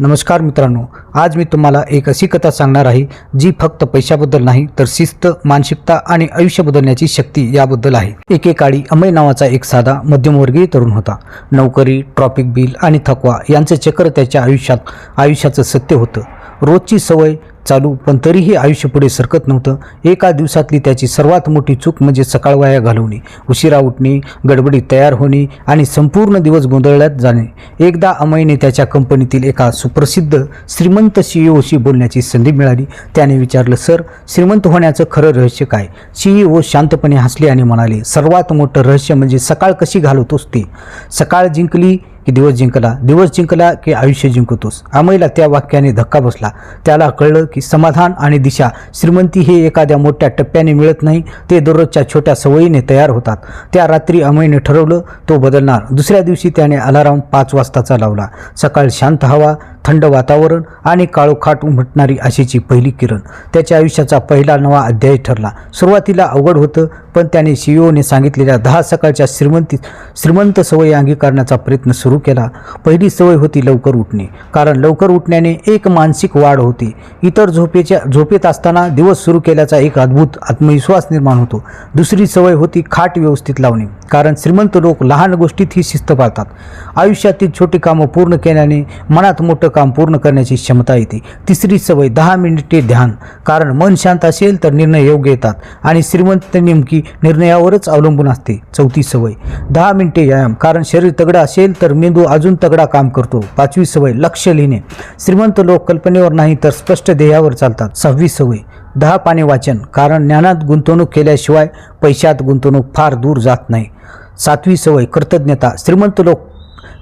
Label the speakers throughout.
Speaker 1: नमस्कार मित्रांनो आज मी तुम्हाला एक अशी कथा सांगणार आहे जी फक्त पैशाबद्दल नाही तर शिस्त मानसिकता आणि आयुष्य बदलण्याची शक्ती याबद्दल आहे. एकेकाळी अमय नावाचा एक साधा मध्यमवर्गीय तरुण होता. नोकरी ट्रॉफिक बिल आणि थकवा यांचं चक्र त्याच्या आयुष्यात आयुष्याचं सत्य होतं. रोजची सवय चालू पण तरीही आयुष्य पुढे सरकत नव्हतं. एका दिवसातली त्याची सर्वात मोठी चूक म्हणजे सकाळ वाया घालवणे. उशिरा उठणे गडबडीत तयार होणे आणि संपूर्ण दिवस गोंधळल्यात जाणे. एकदा अमयने त्याच्या कंपनीतील एका सुप्रसिद्ध श्रीमंत सीईओशी बोलण्याची संधी मिळाली. त्याने विचारलं सर श्रीमंत होण्याचं खरं रहस्य काय? सीईओ शांतपणे हसले आणि म्हणाले सर्वात मोठं रहस्य म्हणजे सकाळ कशी घालवतोस ते. सकाळ जिंकली की दिवस जिंकला दिवस जिंकला की आयुष्य जिंकतोस. अमयला त्या वाक्याने धक्का बसला. त्याला कळलं की समाधान आणि दिशा श्रीमंती हे एखाद्या मोठ्या टप्प्याने मिळत नाही ते दररोजच्या छोट्या सवयीने तयार होतात. त्या रात्री अमयने ठरवलं तो बदलणार. दुसऱ्या दिवशी त्याने अलाराम पाच वाजताचा लावला. सकाळ शांत हवा थंड वातावरण आणि काळोखाट उमटणारी आशेची पहिली किरण. त्याच्या आयुष्याचा पहिला नवा अध्याय ठरला. सुरुवातीला अवघड होतं पण त्याने सीईओने सांगितलेल्या दहा सकाळच्या श्रीमंती श्रीमंत सवयी अंगीकारण्याचा प्रयत्न सुरू केला. पहिली सवय होती लवकर उठणे कारण लवकर उठण्याने एक मानसिक वाढ होते. इतर झोपेच्या झोपेत असताना दिवस सुरू केल्याचा एक अद्भुत आत्मविश्वास निर्माण होतो. दुसरी सवय होती खाट व्यवस्थित लावणे. कारण श्रीमंत लोक लहान गोष्टीत ही शिस्त पाळतात. आयुष्यातील छोटी कामं पूर्ण केल्याने मनात मोठं काम पूर्ण करण्याची क्षमता येते. तिसरी सवय दहा मिनिटे ध्यान. कारण मन शांत असेल तर निर्णय योग्य येतात आणि श्रीमंत नेमकी निर्णयावरच अवलंबून असते. चौथी सवय दहा मिनिटे व्यायाम. कारण शरीर तगडं असेल तर मेंदू अजून तगडा काम करतो. पाचवी सवय लक्ष लिहिणे. श्रीमंत लोक कल्पनेवर नाही तर स्पष्ट ध्येयावर चालतात. सहावी सवय दहा पाने वाचन. कारण ज्ञानात गुंतवणूक केल्याशिवाय पैशात गुंतवणूक फार दूर जात नाही. सातवी सवय कृतज्ञता श्रीमंत लोक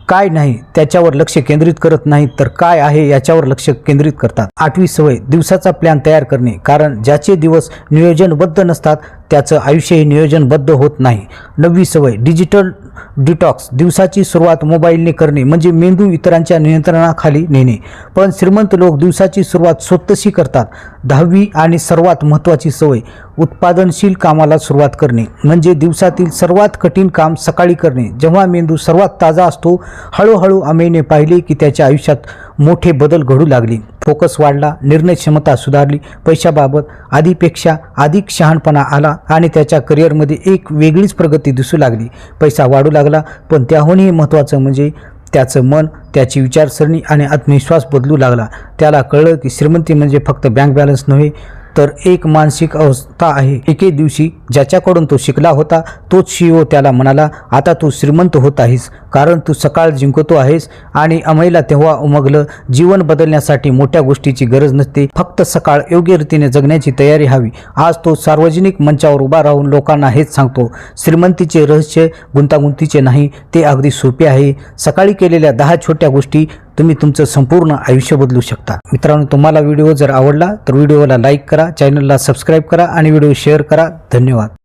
Speaker 1: काय नाही त्याच्यावर लक्ष केंद्रित करत नाहीत तर काय आहे याच्यावर लक्ष केंद्रित करतात. आठवी सवय दिवसाचा प्लॅन तयार करणे. कारण ज्याचे दिवस नियोजनबद्ध नसतात त्याचं आयुष्य हे नियोजनबद्ध होत नाही. नववी सवय डिजिटल डिटॉक्स दिवसाची सुरुवात मोबाईलने करणे म्हणजे मेंदू इतरांच्या नियंत्रणाखाली नेणे. पण श्रीमंत लोक दिवसाची सुरुवात स्वतःशी करतात. दहावी आणि सर्वात महत्त्वाची सवय उत्पादनशील कामाला सुरुवात करणे. म्हणजे दिवसातील सर्वात कठीण काम सकाळी करणे. जेव्हा मेंदू सर्वात ताजा असतो हळूहळू अमेने पाहिले की त्याच्या आयुष्यात मोठे बदल घडू लागले. फोकस वाढला निर्णय क्षमता सुधारली पैशाबाबत आधीपेक्षा अधिक शहाणपणा आला आणि त्याच्या करिअरमध्ये एक वेगळीच प्रगती दिसू लागली. पैसा वाढू लागला पण त्याहूनही महत्त्वाचं म्हणजे त्याचं मन त्याची विचारसरणी आणि आत्मविश्वास बदलू लागला. त्याला कळलं की श्रीमंती म्हणजे फक्त बँक बॅलन्स नव्हे तर एक मानसिक अवस्था आहे. एके दिवशी ज्याच्याकडून तो शिकला होता तोच शिओ त्याला म्हणाला आता तू श्रीमंत होत आहेस कारण तू सकाळ जिंकतो आहेस आणि अमयला तेव्हा उमगलं. जीवन बदलण्यासाठी मोठ्या गोष्टीची गरज नसते. फक्त सकाळ योग्य रीतीने जगण्याची तयारी हवी. आज तो सार्वजनिक मंचावर उभा राहून लोकांना हेच सांगतो श्रीमंतीचे रहस्य गुंतागुंतीचे नाही ते अगदी सोपे आहे. सकाळी केलेल्या दहा छोट्या गोष्टी तुम्ही तुमचं संपूर्ण आयुष्य बदलू शकता. मित्रांनो तुम्हाला व्हिडिओ जर आवडला तर व्हिडिओला लाईक करा चॅनलला सबस्क्राईब करा आणि व्हिडिओ शेअर करा. धन्यवाद.